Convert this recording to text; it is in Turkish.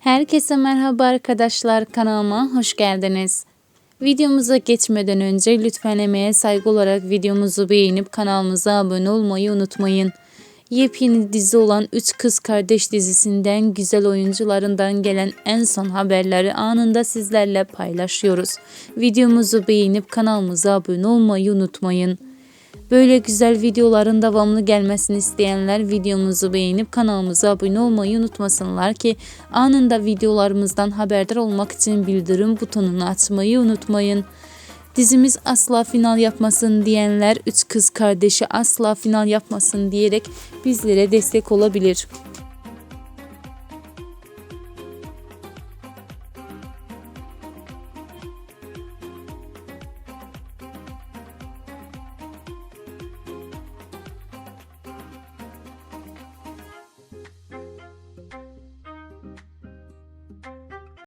Herkese merhaba arkadaşlar kanalıma hoş geldiniz. Videomuza geçmeden önce lütfen emeğe saygı olarak videomuzu beğenip kanalımıza abone olmayı unutmayın. Yepyeni dizi olan Üç Kız Kardeş dizisinden güzel oyuncularından gelen en son haberleri anında sizlerle paylaşıyoruz. Videomuzu beğenip kanalımıza abone olmayı unutmayın. Böyle güzel videoların devamlı gelmesini isteyenler videomuzu beğenip kanalımıza abone olmayı unutmasınlar ki anında videolarımızdan haberdar olmak için bildirim butonunu açmayı unutmayın. Dizimiz asla final yapmasın diyenler üç kız kardeşi asla final yapmasın diyerek bizlere destek olabilir.